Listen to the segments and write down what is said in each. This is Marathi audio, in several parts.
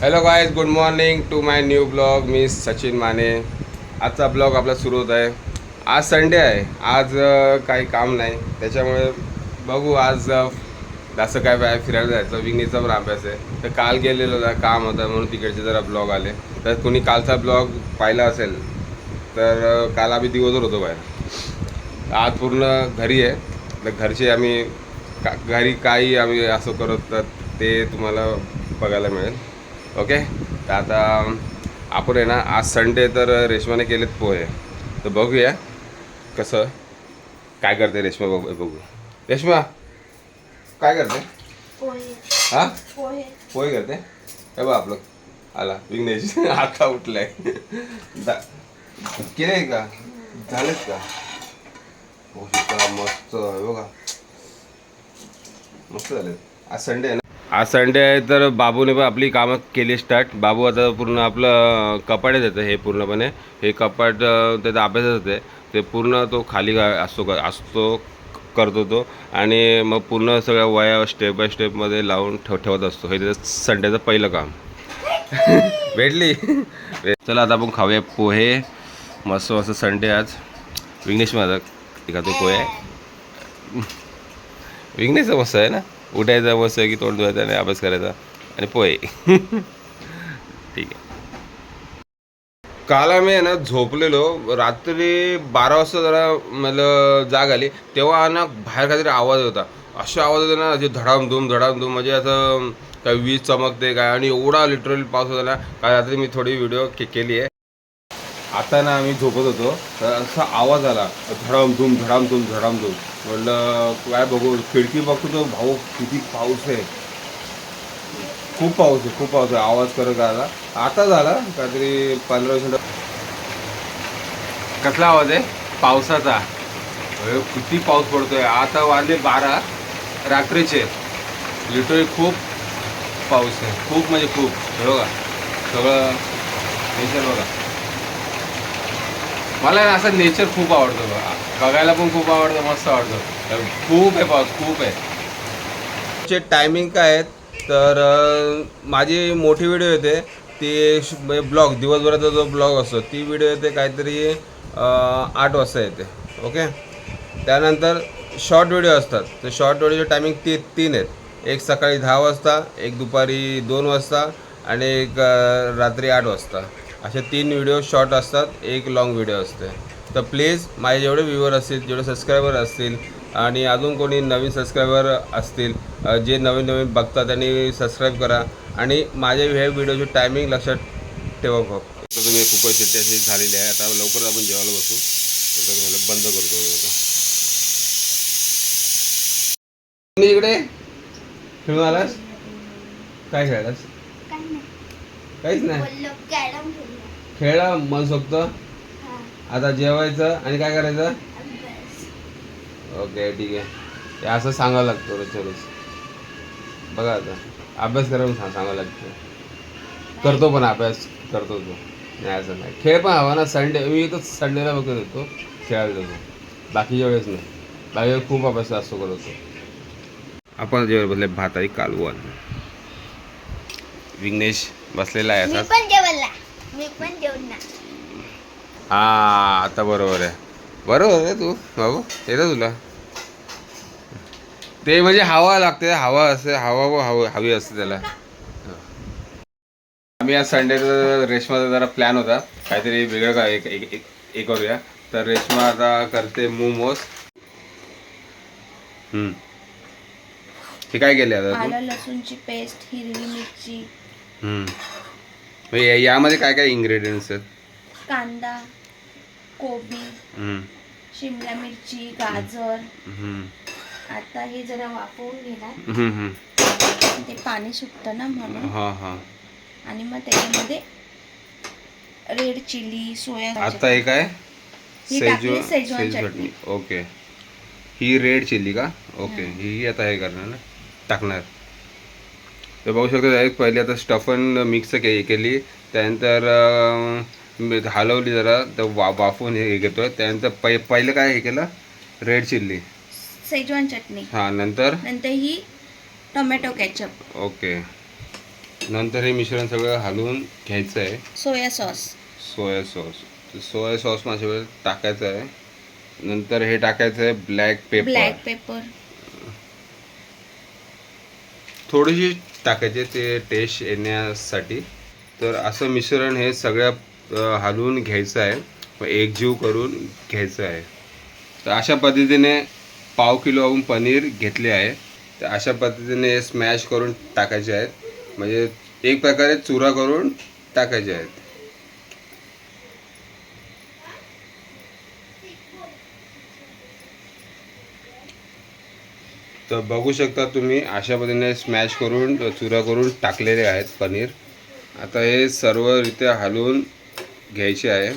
Hello guys good morning to my new blog मी सचिन माने. आजचा ब्लॉग आपला सुरू होत आहे. आज संडे आहे. आज काही काम नाही. त्याच्यामुळे बघू आज जास्त काय बाहेर फिरायला जायचं. विंगणीचा पण अभ्यास आहे. तर काल गेलेलो जरा काम होतं म्हणून तिकडचे जरा ब्लॉग आले. तर कुणी कालचा ब्लॉग पाहिला असेल तर काल आम्ही दिवसभर होतो बाहेर. आज पूर्ण घरी आहे. तर घरचे आम्ही का घरी काही आम्ही असं करत तर ते तुम्हाला बघायला मिळेल. ओके? तर आता आपण आहे ना आज संडे तर रेशमाने केलेत पोहे. तर बघूया कसं काय करते रेशमा बघू बघू रेशमा काय करते? पोहे. हां? पोहे. पोहे करते? हे बघ आपलं. आला विघ्नेश आता उठलाय. केले का? झालेत का? मस्त आहे बघा. मस्त झाले आज संडे आहे ना? आज संडे आहे तर बाबूने पण आपली कामं केली स्टार्ट. बाबू आता पूर्ण आपलं कपाटच येतं हे पूर्णपणे. हे कपाट त्याचा अभ्यासच आहे ते पूर्ण तो खाली असतो का- असतो करतो तो. आणि मग पूर्ण सगळ्या वया स्टेप बाय स्टेपमध्ये लावून ठेव ठेवत असतो. हे त्याचं संडेचं पहिलं काम. भेटली? चला आता आपण खाऊया पोहे. मस्त मस्त संडे आज. विघ्नेश माझा एखादं पोहे. विघ्नेश मस्त आहे ना? उठायचं मस्त आहे की तोंड धुवायचं आणि अभ्यास करायचा. आणि पोहे. ठीक आहे. काल आम्ही आहे ना झोपलेलो. रात्री बारा वाजता जरा मला जाग आली. तेव्हा ना बाहेर काहीतरी आवाज होता. असे आवाज होते ना असे धडामधूम धडामधूम म्हणजे असं काय वीज चमकते काय. आणि एवढा लिटरली पाऊस होता ना काल रात्री मी थोडी व्हिडिओ के केली आहे. आता ना आम्ही झोपत होतो तर असा आवाज आला धडामधूम धडाम धूम म्हणलं काय बघू खिडकी बघतो तो भाऊ किती पाऊस आहे. खूप पाऊस आहे खूप पाऊस आहे आवाज करत आला. आता झाला काहीतरी पंधरा मिनिट. कसला आवाज आहे? पावसाचा. किती पाऊस पडतोय. आता वाजले बारा रात्रीचे. लिटरली खूप पाऊस आहे. खूप म्हणजे खूप. हे बघा सगळं टेन्शन बघा. मला असं नेचर खूप आवडतं बघायला पण खूप आवडतं मस्त आवडतं. खूप आहे पाऊस खूप आहे. टायमिंग काय आहेत? तर माझी मोठी व्हिडिओ येते. ती म्हणजे ब्लॉग दिवसभराचा जो ब्लॉग असतो ती व्हिडिओ येते काहीतरी आठ वाजता येते. ओके त्यानंतर शॉर्ट व्हिडिओ असतात. तर शॉर्ट व्हिडिओचे टायमिंग ती तीन आहेत. एक सकाळी दहा वाजता एक दुपारी दोन वाजता आणि एक रात्री आठ वाजता. असे तीन व्हिडिओ शॉर्ट असतात एक लाँग व्हिडिओ असते. तर प्लीज माझे जेवढे व्ह्यूवर असतील जेवढे सबस्क्रायबर असतील आणि अजून कोणी नवीन सबस्क्रायबर असतील जे नवीन नवीन बघतात त्यांनी सबस्क्राईब करा. आणि माझ्या ह्या व्हिडिओची टायमिंग लक्षात ठेवा बघ आता तुम्ही कुकर शिट्टी अशी झालेली आहे. आता लवकर आपण जेवायला बसू. तर बंद करतो मी इकडे? खेळून आलास? काय खेळलास काहीच नाही. खेळला मन सोबत हा. आता जेवायचं आणि काय करायचं? ओके ठीक आहे. हे असं सांगावं लागतं रोजच्या रोज. बघा आता. अभ्यास करा म्हणून सांग सांगावं लागतं. करतो पण अभ्यास करतो तो. नाही असं नाही. खेळ पण हवा ना. संडे मी तर संडेला बघत होतो. खेळायला जातो. बाकीच्या वेळेस नाही. बाकी वेळेस खूप अभ्यास असतो करतो आपण जेव्हा बसले. भात आणि कालवण. विघ्नेश बसलेला आहे मी पण जेवणार हा आता बरोबर आहे. बरोबर आहे तू बाबू येतं तुला. ते म्हणजे हवा लागते हवा असते हवा व हवी हवी असते त्याला. आम्ही आज संडेचा रेशमाचा जरा प्लॅन होता. काहीतरी वेगळं काय एक एक- एक- करूया. तर रेशमा आता करते मोमोज. हम्म. हे काय केले आता तू? आलं लसूणची पेस्ट हिरवी मिरची. हम्म. या- यामध्ये काय काय इन्ग्रेडियंट्स आहेत? कांदा कोबी हम्म. शिमला मिरची गाजर. हम्म. आता हे जरा वाफवून घेणार. हम्म, हम्म. ते पाणी सुटतं ना म्हणून. हा हा. आणि मग त्याच्यामध्ये रेड चिली सोया आता हे काय? ही टाकली सेजवान चटणी. ओके. ही रेड चिल्ली का? ओके. ही आता हे करणार ना? टाकणार. तर बघू शकतो डायरेक्ट पहिले आता स्टफन मिक्स के केली. त्यानंतर हलवली जरा तर वा वाफवून हे घेतोय. त्यानंतर पै पहिलं काय हे केलं? रेड चिल्ली सेजवान चटणी हां नंतर? नंतर ही टोमॅटो कॅचअप ओके नंतर हे मिश्रण सगळं हलवून घ्यायचं आहे soya sauce soya sauce soya sauce माझ्यावर टाकायचं आहे. नंतर हे टाकायचं आहे ब्लॅक पेपर ब्लॅक पेपर थोडीशी टाकायचे ते टेस्ट येण्यासाठी. तर असं मिश्रण हे सगळ्या हलवून घ्यायचं आहे. व एकजीव करून घ्यायचं आहे. तर अशा पद्धतीने पाव किलो आपण पनीर घेतले आहे. तर अशा पद्धतीने हे स्मॅश करून टाकायचे आहेत. म्हणजे एक प्रकारे चुरा करून टाकायचे आहेत. तर बघू शकता तुम्ही अशा पद्धतीने स्मॅश करून चुरा करून टाकलेले आहेत पनीर. आता हे सर्वरित्या हलवून घ्यायचे आहे.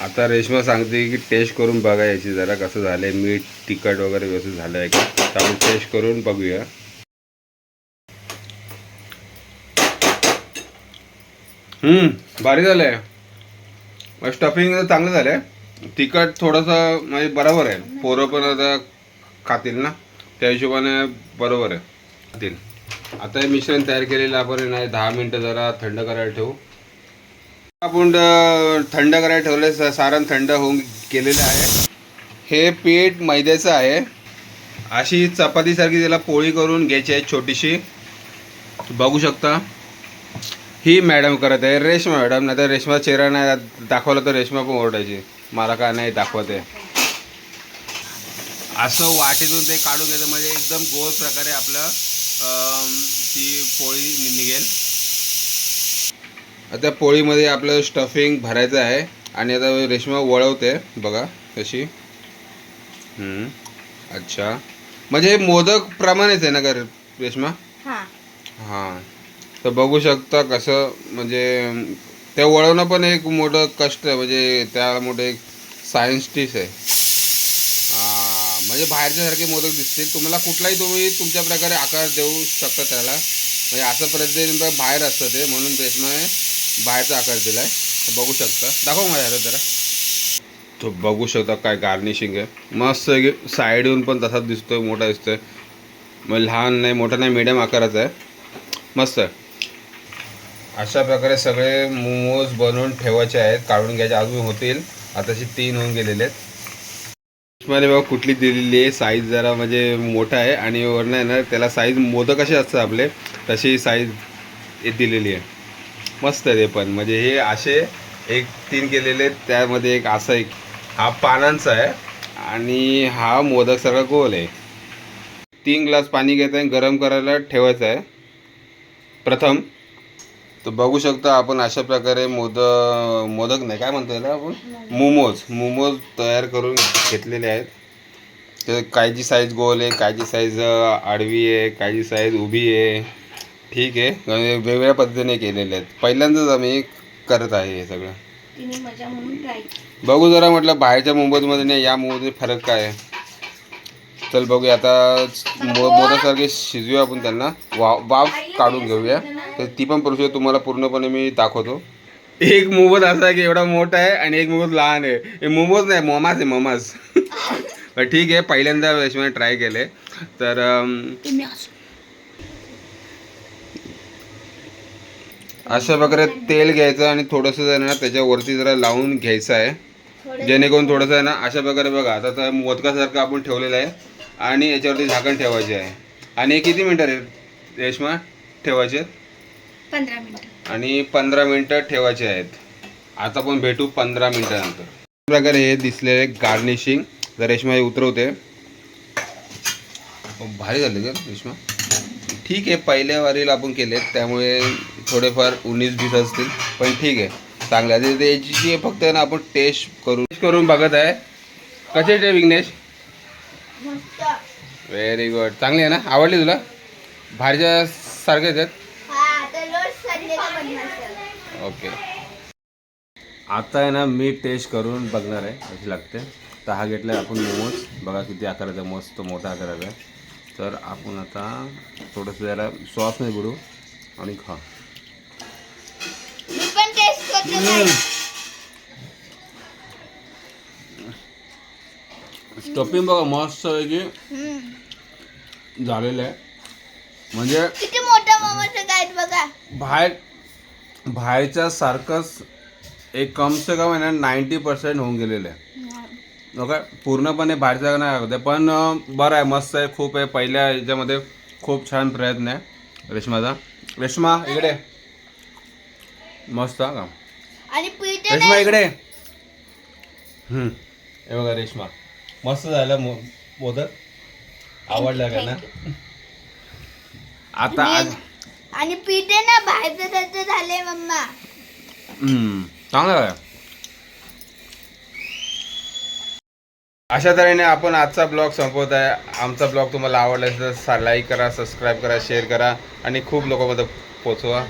आता रेश्मा सांगते की टेस्ट करून बघा याची जरा कसं झालं आहे मीठ तिखट वगैरे व्यवस्थित झालं आहे का? त्यामुळे आपण टेस्ट करून बघूया. बारीक भारी झालं आहे स्टफिंग चांगलं झालं आहे तिखट थोडंसं म्हणजे बरोबर आहे. पोरं पण आता खातील ना? त्या हिशोबाने बरोबर आहे. खातील. आता हे मिश्रण तयार केलेलं आपण आहे दहा मिनटं जरा थंड करायला ठेवू. आपण थंड करायला ठेवले सारण थंड होऊन गेलेलं आहे. हे पीठ मैद्याचं आहे. अशी चपातीसारखी त्याला पोळी करून घ्यायची आहे छोटीशी. बघू शकता. ही मॅडम करत आहे. रेश्मा मॅडम नाही तर रेश्मा चेहरा नाही दाखवला तर रेश्मा पण ओरडायची. मला का नाही दाखवत. आहे असं वाटेतून ते काढून घ्यायचं म्हणजे एकदम गोल प्रकारे आपलं ती पोळी निघेल. आता पोळीमध्ये आपलं स्टफिंग भरायचं आहे आणि आता रेश्मा वळवते बघा हम्म, अच्छा. म्हणजे मोदक प्रमाणेच आहे ना का रेश्मा? हा. हां. तर बघू शकता कसं म्हणजे ते वळवणं पण एक मोठं कष्ट आहे म्हणजे त्या मोठं एक सायन्टिस्ट आहे. म्हणजे बाहेरच्यासारखे मोदक दिसतील. तुम्हाला कुठलाही तुम्ही तुमच्या प्रकारे आकार देऊ शकता त्याला. म्हणजे असं पद्धतीने बाहेर असतं ते म्हणून रेशमाने बाहेरचा आकार दिला आहे तर बघू शकता. दाखव माझ्या हातात जरा. तो बघू शकता काय गार्निशिंग आहे. मस्त साईडहून पण तसाच दिसतोय मोठा दिसतोय. मग लहान नाही मोठा नाही मिडियम आकाराचा आहे. मस्त आहे. अशा प्रकारे सगळे मोमोज बनवून ठेवायचे आहेत. काढून घ्यायचे. अजून होतील. आताशी तीन होऊन गेलेले आहेत. मला बाबा कुठली दिलेली आहे? साईज जरा म्हणजे मोठा आहे. आणि वरनं आहे ना त्याला साईज मोदक कसे असतात आपले. तशी साईज दिलेली आहे. मस्त आहे ते पण. म्हणजे हे असे एक तीन केलेले आहेत. त्यामध्ये एक असा एक हा पानांचा आहे. आणि हा मोदक सगळा गोल आहे. तीन ग्लास पाणी घ्यायचं आहे गरम करायला ठेवायचं आहे. प्रथम तर बघू शकता आपण अशा प्रकारे मोदक मोदक नाही काय म्हणतो याला आपण? मोमोज मोमोज तयार करून घेतलेले आहेत. तर कायची साईज गोल आहे कायची साईज आडवी आहे कायची साईज उभी आहे. ठीक आहे. वेगवेगळ्या पद्धतीने केलेले आहेत. पहिल्यांदाच आम्ही करत आहे हे सगळं. बघू जरा म्हटलं बाहेरच्या मोमोजमध्ये नाही या मोमोजमध्ये फरक काय आहे? चल बघूया. आता मो मोदकसारखे शिजवूया आपण त्यांना. वा वाफ काढून घेऊया. तर ती पण प्रोसेस तुम्हाला पूर्णपणे मी दाखवतो. एक मोमोज असा आहे की एवढा मोठा आहे आणि एक मोमोज लहान आहे. हे मोमोज नाही मोमाज आहे मोमाज पण ठीक आहे पहिल्यांदा रेशमाने ट्राय केले. तर अशा प्रकारे तेल घ्यायचं आणि थोडंसं जरा ना त्याच्यावरती जरा लावून घ्यायचं आहे. जेणेकरून थोडंसं आहे ना अशा प्रकारे बघा आता तर मोदकासारखं आपण ठेवलेलं आहे आणि याच्यावरती झाकण ठेवायचे आहे. आणि किती मिनटं रे रेश्मा ठेवायचे? आहेत? पंधरा मिनिटं. आणि पंधरा मिनटं ठेवायचे आहेत. आता पण भेटू पंधरा मिनटानंतर. प्रकारे हे दिसलेले गार्निशिंग जर रेश्मा हे उतरवते. अहो, भारी झाले का रेश्मा. ठीक आहे पहिल्या वारीला आपण केले त्यामुळे थोडेफार उन्नीस बीस असतील पण ठीक आहे. चांगलं आहे. ते- याची जी फक्त आहे ना आपण टेस्ट करून टेस्ट करून बघत आहे. कसे ते विघ्नेश? व्हेरी गुड चांगली आहे ना? आवडली तुला? बाहेरच्या सारखेच आहेत. ओके. आता आहे ना मी टेस्ट करून बघणार आहे कशी लागते. तर हा घेतला आपण मोमोज. बघा किती आकाराचा मस्त मोठा आकाराचा आहे. तर आपण आता थोडंसं जरा सॉसमध्ये बुडू आणि खा. स्टफिंग बघा मस्त आहे की हम्म. झालेलं आहे. म्हणजे किती मोठा मोमोज आहेत बघा. बाहेर बाहेरच्या सारखंच एक कम से कम आहे ना नाईन्टी पर्सेंट होऊन गेलेलं आहे. ओके? पूर्णपणे बाहेरचं नाही होते पण बरं आहे मस्त आहे खूप आहे. पहिल्या ह्याच्यामध्ये खूप छान प्रयत्न आहे. रेश्माचा. रेश्मा इकडे. मस्त का? रेश्मा इकडे. हे बघा रेश्मा. मस्त झालं मो मोदक. आवडला का ना? आता आज आणि पीठ आहे ना बाहेरचं त्याचं झालंय मम्मा. हम्म, चांगलं आहे. अशा तऱ्हेने आपण आजचा ब्लॉग संपवत आहे. आमचा ब्लॉग तुम्हाला आवडला असेल तर लाईक करा सबस्क्राईब करा शेअर करा आणि खूप लोकांमध्ये पोचवा